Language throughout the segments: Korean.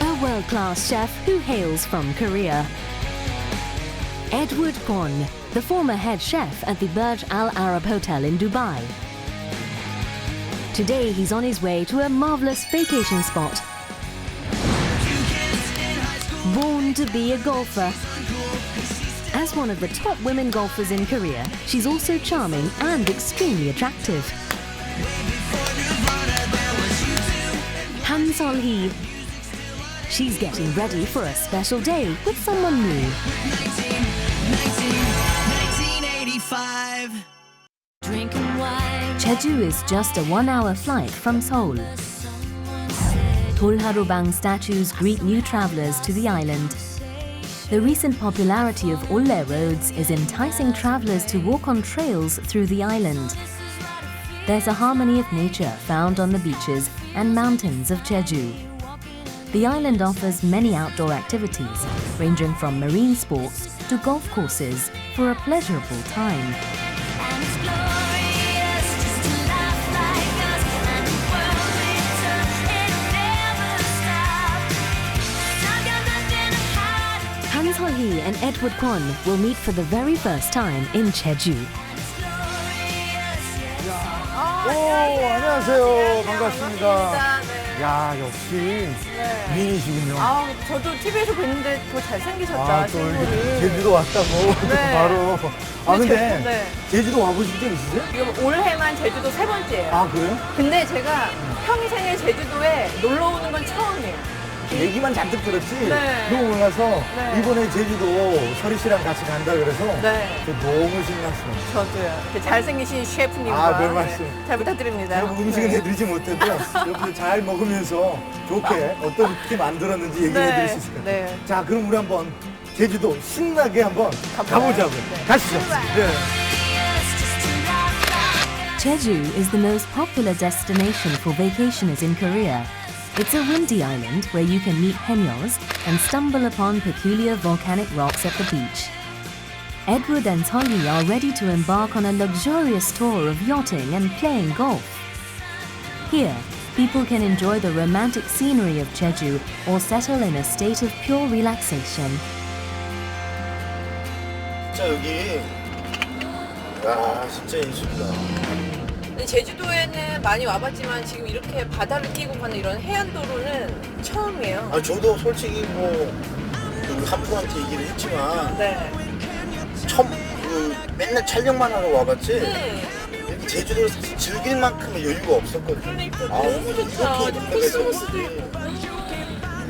A world-class chef who hails from Korea. Edward Kwon, the former head chef at the Burj Al Arab Hotel in Dubai. Today he's on his way to a marvelous vacation spot. Born to be a golfer. As one of the top women golfers in Korea, she's also charming and extremely attractive. Han Solhe. She's getting ready for a special day with someone new. 1985. Drinking wine. Jeju is just a one-hour flight from Seoul. Dolharobang statues greet new travelers to the island. The recent popularity of Olle roads is enticing travelers to walk on trails through the island. There's a harmony of nature found on the beaches and mountains of Jeju. The island offers many outdoor activities, ranging from marine sports to golf courses for a pleasurable time. Han and Edward Kwan will meet for the very first time in Jeju. 오, 안녕하세요. 반갑습니다. 네. 야, 역시 네. 미인이시군요. 아, 저도 TV에서 뵀는데 더 잘생기셨다, 아, 또 이렇게 친구를. 제주도 왔다고 네. 바로. 아, 근데 근데 제- 네. 제주도 와보신 적 있으세요? 이거 올해만 제주도 세 번째예요. 아, 그래요? 근데 제가 평생에 제주도에 놀러 오는 건 처음이에요. 얘기만 잔뜩 들었지. 네. 너무 몰라서 네. 이번에 제주도 서리 씨랑 같이 간다 그래서 네. 저 너무 신났어요. 저도요. 이렇게 잘생기신 셰프님과 아, 별 말씀. 네, 잘 부탁드립니다. 여러분 음식은 네. 해드리지 못해도 여러분들 잘 먹으면서 좋게 어떻게 만들었는지 얘기해 네. 드릴 수 있을까요? 네. 자, 그럼 우리 한번 제주도 신나게 한번? 가보자고요. 네. 가시죠. 네. Jeju is the most popular destination for vacationers in Korea. It's a windy island where you can meet haenyos and stumble upon peculiar volcanic rocks at the beach. Edward and Solly are ready to embark on a luxurious tour of yachting and playing golf. Here, people can enjoy the romantic scenery of Jeju or settle in a state of pure relaxation. 진짜 여기 야 진짜 인수다 근데 제주도에는 많이 와봤지만 지금 이렇게 바다를 끼고 가는 이런 해안도로는 처음이에요. 아 저도 솔직히 뭐그 한분한테 얘기를 했지만 네. 처음 그 맨날 촬영만 하러 와봤지 네. 제주도를 즐길 만큼의 여유가 없었거든 그러니까 아, 너무 이렇게 좋다. 이렇게 코스모스도. 있고.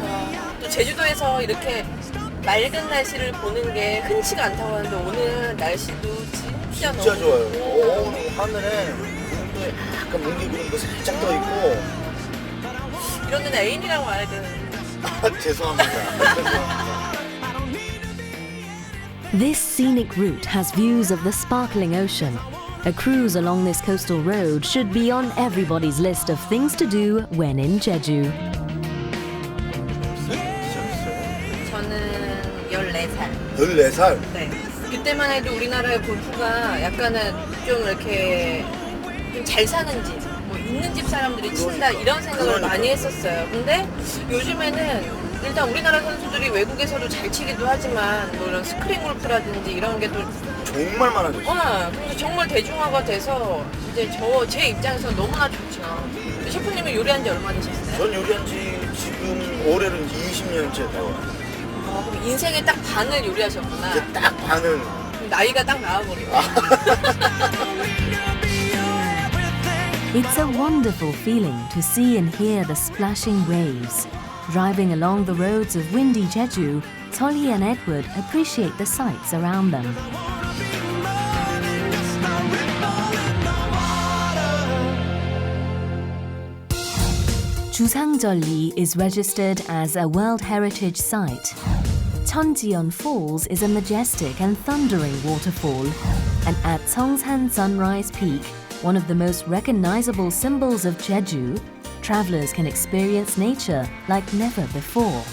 아, 또 제주도에서 이렇게 맑은 날씨를 보는 게 흔치가 않다고 하는데 오늘 날씨도 진짜, 진짜 너무 좋아요 좋고. 오, 하늘에 약간 뭉게 구름도 살짝 떠 있고 이런 데는 애인이랑 와야 되는 아 죄송합니다 This scenic route has views of the sparkling ocean. A cruise along this coastal road should be on everybody's list of things to do when in Jeju. 저는 14살. 14살 네. 그때만 해도 우리나라의 골프가 약간은 좀 이렇게 좀 잘 사는 집, 뭐 있는 집 사람들이 친다 이런 생각을. 많이 했었어요. 근데 요즘에는 일단 우리나라 선수들이 외국에서도 잘 치기도 하지만 뭐 이런 스크린 골프라든지 이런 게또 정말 많아졌어 어, 근데 정말 대중화가 돼서 이제 저 제 입장에서 너무나 좋죠. 셰프님은 요리한 지 얼마 되셨어요? 전 요리한 지 지금 올해는 20년째 돼요 어, 그럼 인생의 딱 반을 요리하셨구나. 이제 딱 반은 그럼 나이가 딱 나와버리고. It's a wonderful feeling to see and hear the splashing waves. Driving along the roads of windy Jeju, Tolly and Edward appreciate the sights around them. Chusangjoli is registered as a World Heritage Site. Cheonjeon Falls is a majestic and thundering waterfall, and at Songsan Sunrise Peak, one of the most recognizable symbols of Jeju, travelers can experience nature like never before.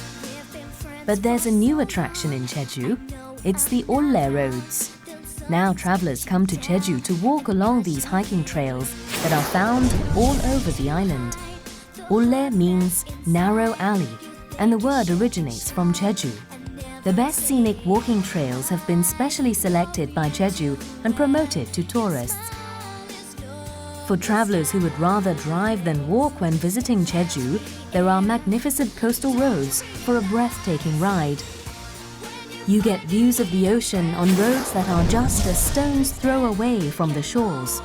But there's a new attraction in Jeju. It's the Olle Roads. Now travelers come to Jeju to walk along these hiking trails that are found all over the island. Ulle means narrow alley, and the word originates from Jeju. The best scenic walking trails have been specially selected by Jeju and promoted to tourists. For travelers who would rather drive than walk when visiting Jeju, there are magnificent coastal roads for a breathtaking ride. You get views of the ocean on roads that are just a stone's throw away from the shores.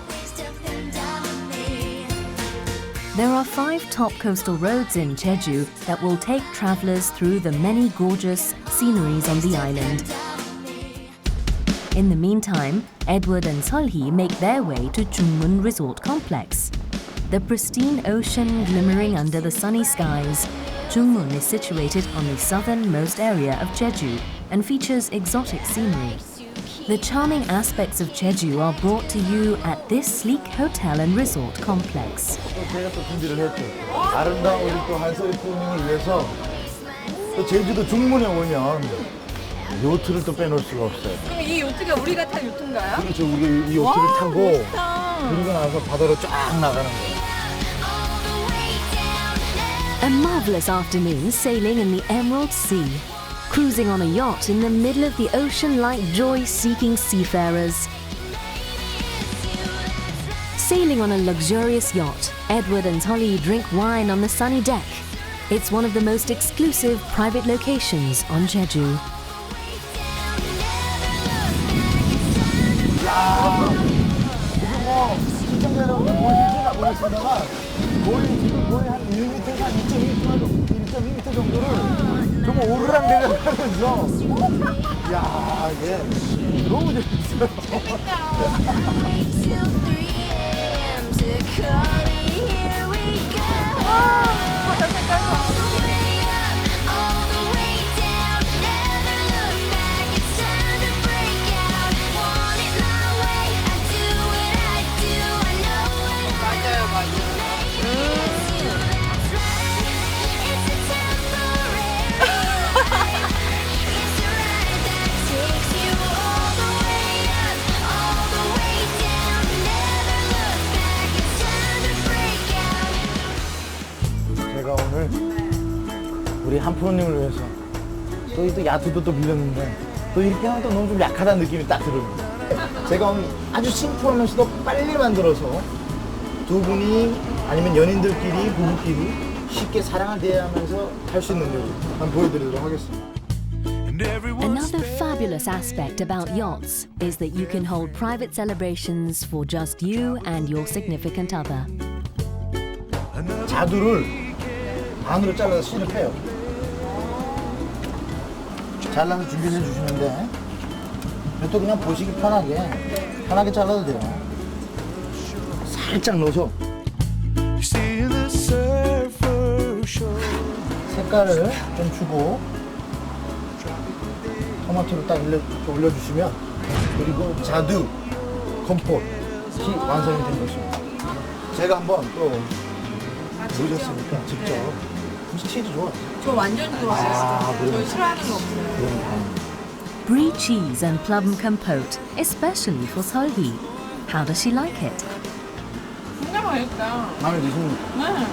There are five top coastal roads in Jeju that will take travelers through the many gorgeous sceneries on the island. In the meantime, Edward and Solhi make their way to Chungmun Resort Complex. The pristine ocean glimmering under the sunny skies, Chungmun is situated on the southernmost area of Jeju and features exotic scenery. The charming aspects of Jeju are brought to you at this sleek hotel and resort complex. 또 제가 또 준비를 했죠. 아름다운 우리 또 한서희 부모님을 위해서 또 제주도 중문에 오면 요트를 또 빼놓을 수가 없어요. 그럼 이 요트가 우리가 탄 요트인가요? 그렇죠. 우리 이 요트를 타고 그리고 나서 바다로 쫙 나가는 거예요. A marvelous afternoon sailing in the Emerald Sea. Cruising on a yacht in the middle of the ocean like joy seeking seafarers. Sailing on a luxurious yacht, Edward and Holly drink wine on the sunny deck. It's one of the most exclusive private locations on Jeju. 뭐 시청자 여러분들 보실지나 모르겠습니다만 거의 지금 거의 한 1m에서 한 2.2m, 1.2m 정도를 정말 오르락 내리락 하면서 야 이게 너무 재밌어요. 맞아 우리 한프로님을 위해서 또 이 또 야트도 또 빌렸는데 또 이렇게 하면 또 너무 좀 약하다는 느낌이 딱 듭니다. 제가 오늘 아주 심플하면서도 빨리 만들어서 두 분이 아니면 연인들끼리 부부끼리 쉽게 사랑을 대하면서 할 수 있는 요리 한번 보여드리도록 하겠습니다. Another fabulous aspect about yachts is that you can hold private celebrations for just you and your significant other. 자두를 반으로 잘라서 씨를 빼요. 잘라서 준비해 주시는데 이것도 그냥 보시기 편하게 편하게 잘라도 돼요. 살짝 넣어서 색깔을 좀 주고 토마토를 딱 올려, 올려주시면 그리고 자두, 컴포트이 완성이 된 것입니다. 제가 한번 또 보셨으니까 직접 혹시 치즈 좋아? 저 완전 좋아했어요. 아, 그래요? 저 싫어하는 거 없어요. 그럼 다행이다. Brie cheese and plum compote, especially for Solhi. How does she like it? 진짜 맛있다. 마음에 드십니까? 네.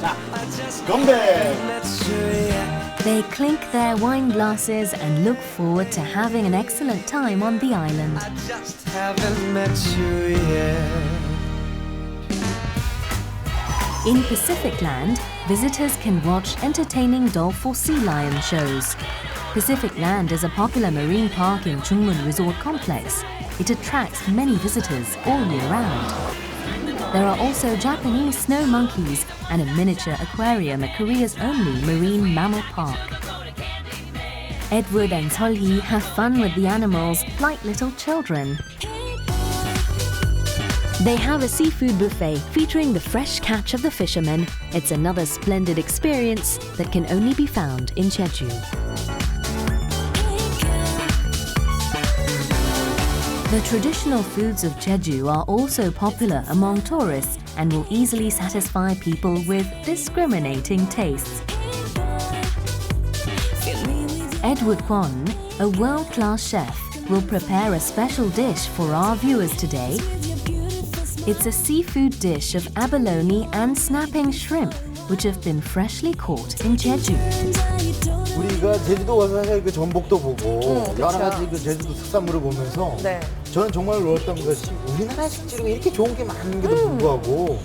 자, 건배! They clink their wine glasses and look forward to having an excellent time on the island. just haven't met you yet. In Pacific Land, visitors can watch entertaining dolphin sea lion shows. Pacific Land is a popular marine park in Chungmun Resort Complex. It attracts many visitors all year round. There are also Japanese snow monkeys and a miniature aquarium at Korea's only marine mammal park. Edward and Solhi have fun with the animals like little children. They have a seafood buffet featuring the fresh catch of the fishermen. It's another splendid experience that can only be found in Jeju. The traditional foods of Jeju are also popular among tourists and will easily satisfy people with discriminating tastes. Edward Kwon, a world class chef, will prepare a special dish for our viewers today It's a seafood dish of abalone and snapping shrimp, which have been freshly caught in Jeju. 우리가 제주도 가서 사실 그 전복도 보고 응, 여러. 가지 그 제주도 특산물을 보면서 네. 저는 정말 놀랐던 것이 우리나라 식재료가 이렇게 좋은 게 많은데도 불구하고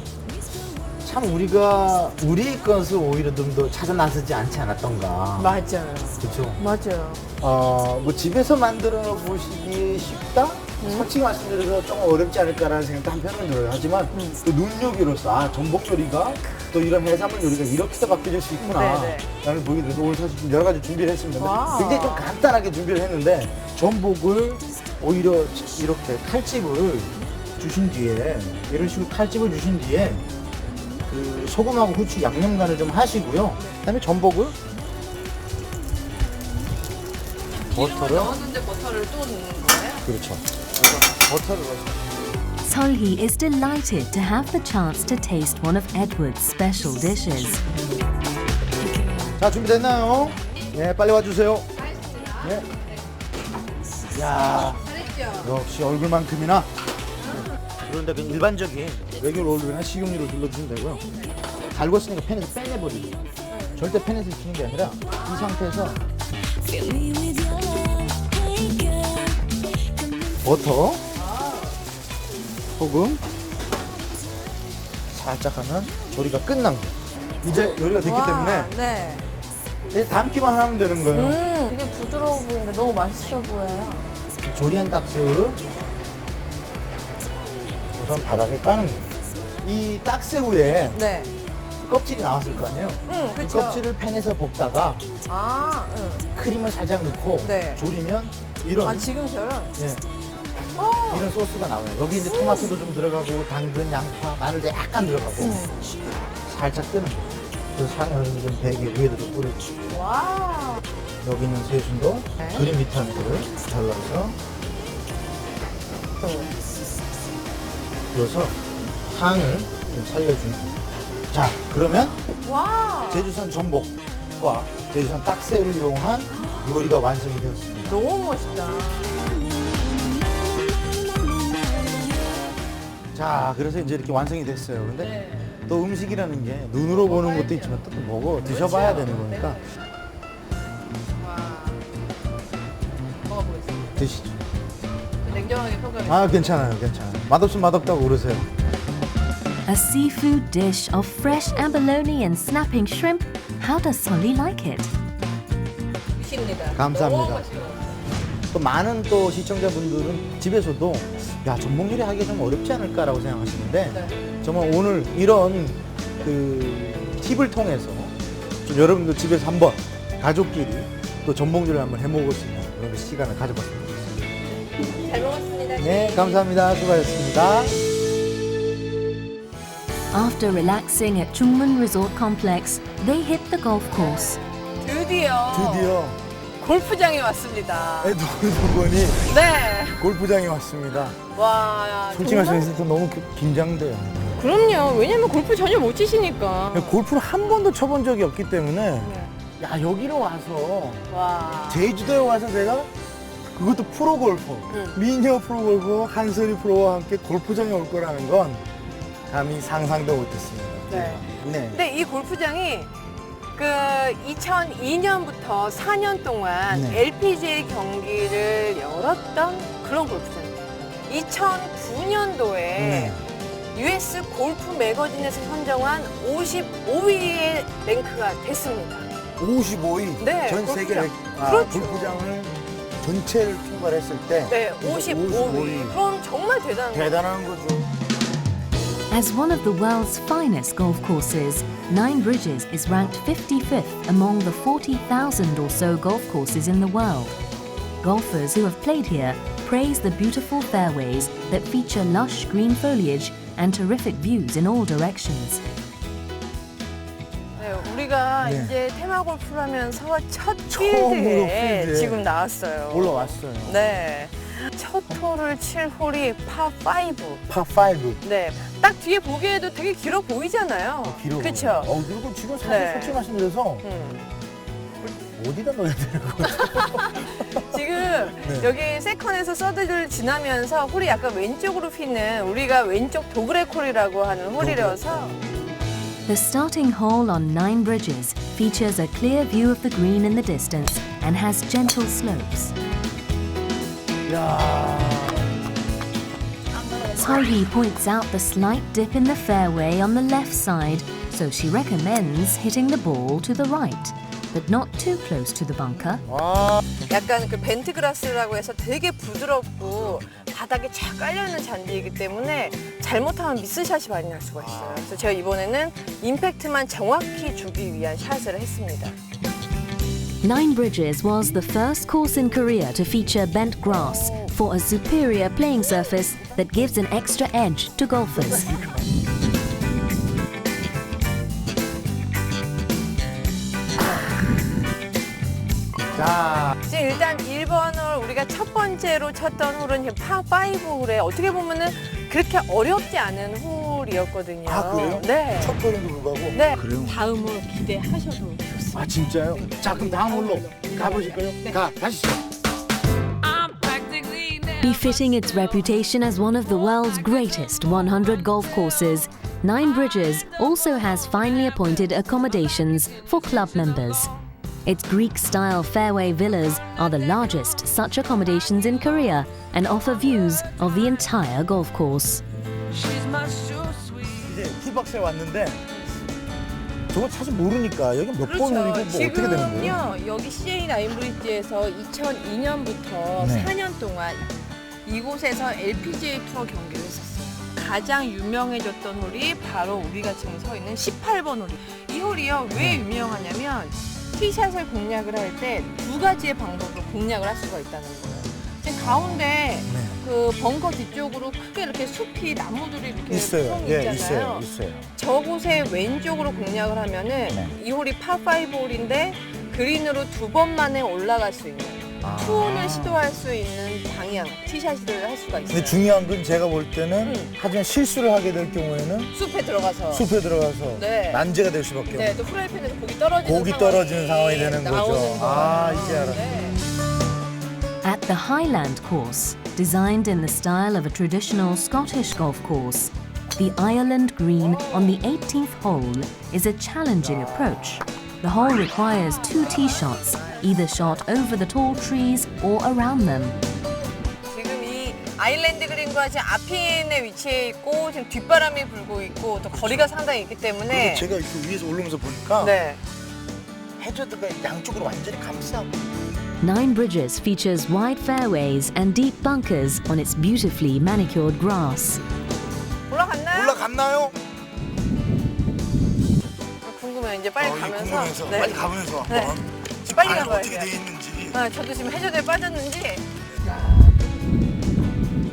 참 우리가 우리의 것을 오히려 좀 더 찾아 나서지 않지 않았던가. 맞아요. 그렇죠. 맞아요. 어, 뭐 집에서 만들어 보시기 쉽다? 음. 솔직히 말씀드려서 좀 어렵지 않을까라는 생각도 한편은 들어요. 하지만 음. 그 눈요기로서 아, 전복 요리가 또 이런 해산물 요리가 이렇게도 바뀌어질 수 있구나. 네네. 라는 보기 들어서 오늘 사실 좀 여러 가지 준비를 했습니다. 와우. 굉장히 좀 간단하게 준비를 했는데 전복을 오히려 이렇게 칼집을 주신 뒤에 이런 식으로 칼집을 주신 뒤에 그 소금하고 후추 양념 간을 좀 하시고요. 그다음에 전복을 버터를 넣었는데 버터를 또 넣는 거예요? 그렇죠. Solhi is delighted to have the chance to taste one of Edward's special dishes. 자 준비됐나요? 네 빨리 와주세요. 네. 야? 역시 얼굴만큼이나 그런데 그 일반적인 레귤 올리브나 식용유를 둘러주시면 되고요. 달궜으니까 팬에서 빼내버리고 절대 팬에서 익히는 게 아니라 이 상태에서 버터 소금 살짝 하면 조리가 끝난 거예요. 이제 요리가 됐기 때문에 네. 이제 담기만 하면 되는 거예요. 음, 되게 부드러워 보이는데 너무 맛있어 보여요. 조리한 딱새우를 우선 바닥에 까는 거예요. 이 딱새우에 네. 껍질이 나왔을 거 아니에요? 응, 그 그쵸. 껍질을 팬에서 볶다가 아, 응. 크림을 살짝 넣고 네. 조리면 이런 아, 지금처럼? 예, 어. 이런 소스가 나와요. 여기 이제 토마토도 좀 들어가고 당근, 양파, 마늘도 약간 들어가고 음. 살짝 뜨는 거예요. 그 향을 좀 베개 위에도 좀 뿌려주시고 와. 여기 있는 새순도 네. 그린 비타민을 잘라서 넣어서 향을 좀 살려주는 거예요. 자, 그러면 와. 제주산 전복과 제주산 딱새를 이용한 요리가 완성이 되었습니다. 너무 멋있다. 자, 그래서 이제 이렇게 완성이 됐어요. 근데 네. 또 음식이라는 게 눈으로 보는 것도 있지만 또 먹어 드셔봐야 되는 거니까 와. 먹어보겠습니다. 드시죠. 냉정하게 평가해. 아, 괜찮아요, 괜찮아요. 맛없으면 맛없다고 그러세요. A seafood dish of fresh abalone and snapping shrimp. How does Solhi like it? 드십니다. 감사합니다. 너무 맛있어요. 또 많은 또 시청자분들은 집에서도 야 전복 요리 하기 좀 어렵지 않을까라고 생각하시는데 네. 정말 오늘 이런 그 팁을 통해서 좀 여러분들 집에서 한번 가족끼리 또 전복 요리를 한번 해먹을 수 있는 그런 시간을 가져봤습니다. 잘 먹었습니다. 네, 감사합니다. 수고하셨습니다. After relaxing at Chungmun Resort Complex, they hit the golf course. 드디어, 드디어 골프장에 왔습니다. 에드워드 분이 네. 골프장에 왔습니다. 와. 솔직히 정말? 말씀해서 너무 기- 긴장돼요. 그럼요. 왜냐면 골프 전혀 못 치시니까. 골프를 한 번도 쳐본 적이 없기 때문에 네. 야 여기로 와서 와. 제주도에 와서 내가 그것도 프로 골퍼 응. 미녀 프로 골퍼 한솔이 프로와 함께 골프장에 올 거라는 건 감히 상상도 못했습니다. 네. 네. 근데 이 골프장이 그 2002년부터 4년 동안 네. LPGA 경기를 열었던 그런 골프장입니다. 2009년도에 네. US 골프 매거진에서 선정한 55위의 랭크가 됐습니다. 55위 네, 전 세계 골프장. 아, 그렇죠. 골프장을 전체를 통과했을 때 네, 55위. 55위. 그럼 정말 대단한 거예요. 대단한 거죠. As one of the world's finest golf courses, Nine Bridges is ranked 55th among the 40,000 or so golf courses in the world. Golfers who have played here praise the beautiful fairways that feature lush green foliage and terrific views in all directions. 네, 우리가 네. 이제 테마 골프를 하면서 첫 처음으로 필드에 필드에 지금 나왔어요. 올라왔어요. 네. 첫 홀을 칠 홀이 파5. 파5 네. 딱 뒤에 보기에도 되게 길어 보이잖아요. 길어. 그렇죠. 어, 그리고 지금 사실 네. 솔직히 말씀드려서 음. 어디다 넣어야 되는 거죠? 지금 여기 세컨에서 서드를 지나면서 홀이 약간 왼쪽으로 휘는 우리가 왼쪽 도그렉 홀이라고 하는 홀이라서 The starting hole on Nine Bridges features a clear view of the green in the distance and has gentle slopes. Sohee points out the slight dip in the fairway on the left side, so she recommends hitting the ball to the right, but not too close to the bunker. 약간 그 벤트 그라스라고 해서 되게 부드럽고 바닥에 쫙 깔려있는 잔디이기 때문에 잘못하면 미스샷이 많이 날 수가 있어요. 그래서 제가 이번에는 임팩트만 정확히 주기 위한 샷을 했습니다. Nine Bridges was the first course in Korea to feature bent grass for a superior playing surface that gives an extra edge to golfers. 자, 지금 일단 1번 홀 우리가 첫 번째로 쳤던 홀은 파5 홀에 어떻게 보면은 그렇게 어렵지 않은 홀 이었거든요. 아, 그래요? 네. 첫 번에도 불구하고. 네. 그래요? 다음 홀 기대하셔도 좋습니다. 아, 진짜요? 자, 그럼 다음 홀로 가보실까요? 가, 가시죠. Befitting its reputation as one of the world's greatest 100 golf courses, Nine Bridges also has finely appointed accommodations for club members. Its Greek style fairway villas are the largest such accommodations in Korea and offer views of the entire golf course. 이제 티박스에 왔는데 저거 사실 모르니까 여기 몇번 홀이고 뭐 어떻게 되는 거예요? 지금요 여기 CA 나인브리지에서 2002년부터 네. 4년 동안 이곳에서 LPGA 투어 경기를 했었어요. 가장 유명해졌던 홀이 바로 우리가 지금 서 있는 18번 홀이. 이 홀이요 왜 네. 유명하냐면 티샷을 공략을 할 때 두 가지의 방법으로 공략을 할 수가 있다는 거예요. 가운데 네. 그 벙커 뒤쪽으로 크게 이렇게 숲이 나무들이 이렇게 있어요. 성 예, 있잖아요. 있어요. 있어요. 저곳에 왼쪽으로 공략을 하면은 네. 이 홀이 파5 홀인데 그린으로 두 번 만에 올라갈 수 있는 아. 투혼을 시도할 수 있는 방향 티샷을 할 수가 있어요. 근데 중요한 건 제가 볼 때는 음. 하지만 실수를 하게 될 경우에는 숲에 들어가서 숲에 들어가서 네. 난제가 될 수밖에 없어요. 네, 또 프라이팬에서 고기 떨어지는 고기 떨어지는 상황이 되는 거죠. 나오는 아, 거예요. 이제 알았어요. 네. At the Highland course, designed in the style of a traditional Scottish golf course, the Ireland Green on the 18th hole is a challenging approach. The hole requires two tee shots, either shot over the tall trees or around them. 지금 이 아일랜드 그린과 지금 앞핀에 위치해 있고 지금 뒷바람이 불고 있고 또 거리가 상당히 있기 때문에 그리고 제가 이렇게 위에서 올라오면서 보니까 네. 해저드가 양쪽으로 완전히 감싸고 Nine Bridges features wide fairways and deep bunkers on its beautifully manicured grass. 올라갔나요? 올라갔나요? 궁금해요. 이제 빨리 어, 이게 가면서. 궁금해서 네. 빨리 가보면서 네. 한번 지금 빨리 발이 가봐요, 어떻게 그냥. 돼 있는지 아, 저도 지금 해저드에 빠졌는지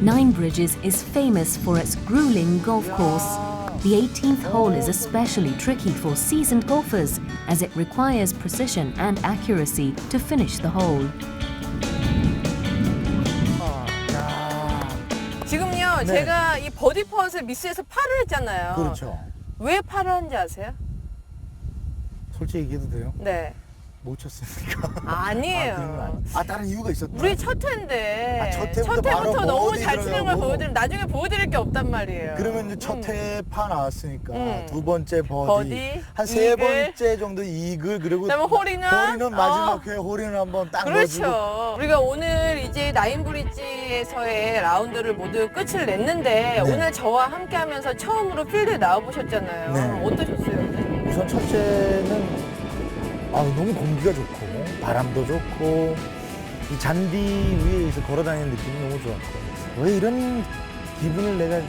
Nine Bridges is famous for its grueling golf course. The 18th hole is especially tricky for seasoned golfers as it requires precision and accuracy to finish the hole. 지금요 네. 제가 이 버디 퍼트를 미스해서 팔을 했잖아요. 그렇죠. 왜 팔을 한지 아세요? 솔직히 얘기해도 돼요? 네. 못 쳤으니까 아니에요. 아, 그런 거 아니- 아 다른 이유가 있었다 우리 첫 회인데 아, 첫 회부터 첫 회부터 바로 너무 잘 치는 걸 들어가고. 보여드리면 나중에 보여드릴 게 없단 말이에요. 그러면 이제 음. 첫회파 나왔으니까 음. 두 번째 버디, 버디, 한 세 이글. 번째 정도 이글 그리고 그다음에 홀인원? 홀인원 마지막 어. 회 홀인원 한번 딱 넣어주고 그렇죠. 우리가 오늘 이제 나인브리지에서의 라운드를 모두 끝을 냈는데 네. 오늘 저와 함께하면서 처음으로 필드에 나와보셨잖아요. 네. 어떠셨어요? 우선 첫째는 아, 너무 공기가 좋고 바람도 좋고 이 잔디 위에서 걸어다니는 느낌이 너무 좋았고 왜 이런 기분을 내가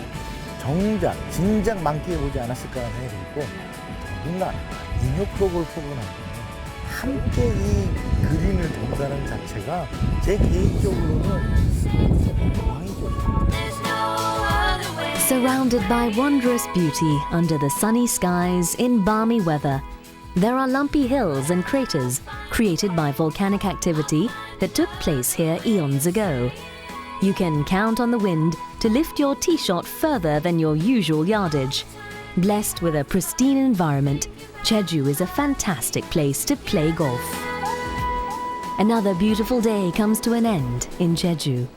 정작 진작 만끽해보지 않았을까라는 생각이 들고 더군다나 인효 프로골퍼분하고 함께 이 그린을 돈다는 자체가 제 개인적으로는 영광이죠. Surrounded by wondrous beauty under the sunny skies in balmy weather, there are lumpy hills and craters created by volcanic activity that took place here eons ago. You can count on the wind to lift your tee shot further than your usual yardage. Blessed with a pristine environment, Jeju is a fantastic place to play golf. Another beautiful day comes to an end in Jeju.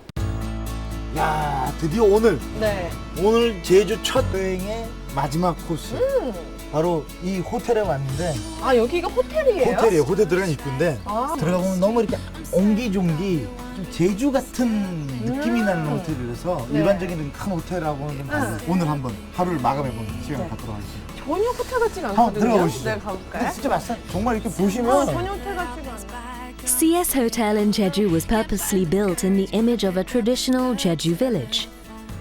야 드디어 오늘 네. 오늘 제주 첫 여행의 마지막 코스. 음. 바로 이 호텔에 왔는데 아 여기가 호텔이에요? 호텔이에요. 호텔 들어간 입구인데 아. 들어가 보면 너무 이렇게 옹기종기 좀 제주 같은 느낌이 나는 호텔이라서 음. 네. 일반적인 큰 호텔하고는 좀 다른 오늘 한번 하루를 마감해보는 시간을 갖도록 하겠습니다. 전혀 호텔 같지가 않거든요. 들어가 보시죠. 네 가볼까요? 진짜 맞어. 정말 이렇게 어, 보시면 전혀 호텔 같지가 않아. CS Hotel in Jeju was purposely built in the image of a traditional Jeju village.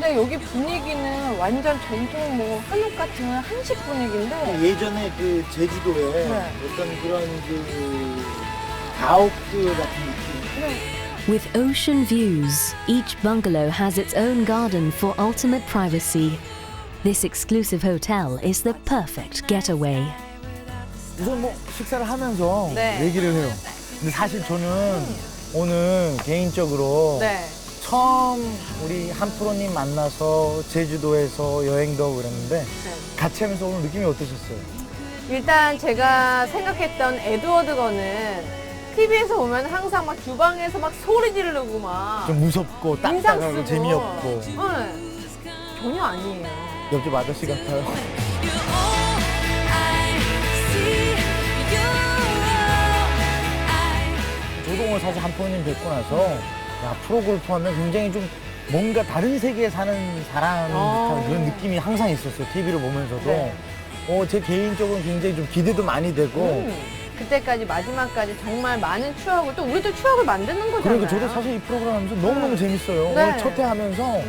근데 여기 분위기는 완전 전통 뭐 한옥 같은 한식 분위기인데 예전에 그 제주도에 네. 어떤 그런 그 가옥들 같은 느낌. With ocean views, each bungalow has its own garden for ultimate privacy. This exclusive hotel is the perfect getaway. 우선 뭐 식사를 하면서 네. 얘기를 해요. 근데 사실 저는 오늘 개인적으로 네. 처음 우리 한 프로님 만나서 제주도에서 여행도 하고 그랬는데 같이 하면서 오늘 느낌이 어떠셨어요? 일단 제가 생각했던 에드워드 거는 TV에서 보면 항상 막 주방에서 막 소리 지르고 막 좀 무섭고 인상 딱딱하고 쓰고. 재미없고 네. 전혀 아니에요. 옆집 아저씨 같아요. You all I see. You all I 오늘 사실 한 프로님 뵙고 나서 야 프로골프 하면 굉장히 좀 뭔가 다른 세계에 사는 사람 어. 듯한 그런 느낌이 항상 있었어요. TV를 보면서도. 네. 어, 제 개인적으로 굉장히 좀 기대도 많이 되고 음. 그때까지 마지막까지 정말 많은 추억을 또 우리도 추억을 만드는 거잖아요. 그리고 저도 사실 이 프로그램 하면서 너무너무 재밌어요. 네. 오늘 첫 회 하면서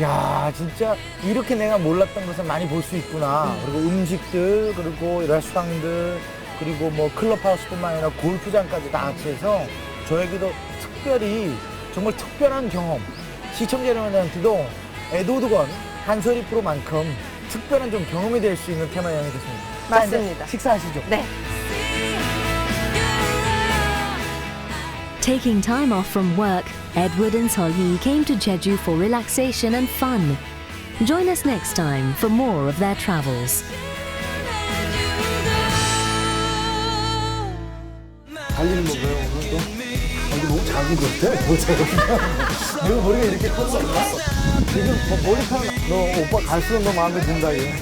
야 진짜 이렇게 내가 몰랐던 것을 많이 볼 수 있구나. 그리고 음식들 그리고 레스토랑들 그리고 뭐 클럽하우스뿐만 아니라 골프장까지 다 같이 해서 저에게도 특별히 정말 특별한 경험 시청자 여러분들한테도 에드워드건 한솔이 프로만큼 특별한 좀 경험이 될 수 있는 테마 여행이 됐습니다. 맞습니다. 식사하시죠. 네. Taking time off from work, Edward and Solhi came to Jeju for relaxation and fun. Join us next time for more of their travels. 달리는 거 왜요 오늘 또? 아, 이거 너무 작은 것 같아? 뭐 작은 내가 머리가 이렇게 컸었나? 지금 뭐 머리카락 너 오빠 갈수록 너 마음에 든다 얘